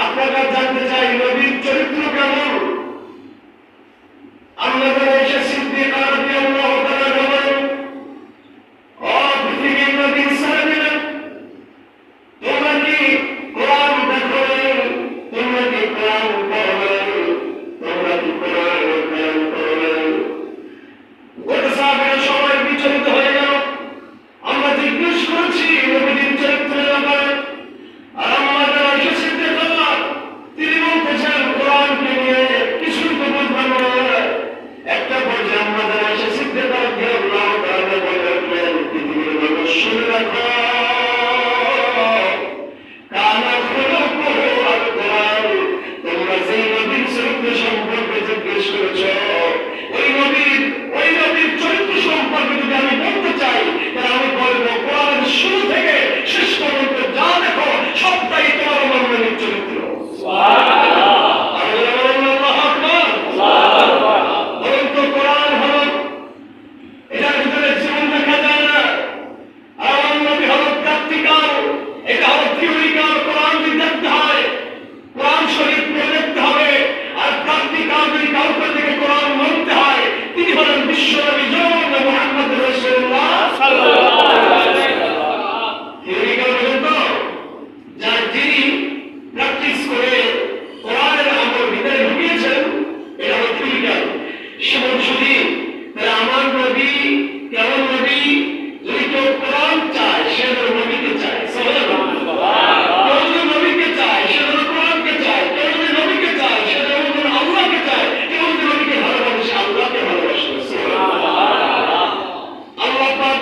আপনার জানতে চাই নবীর চরিত্র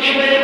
Amen.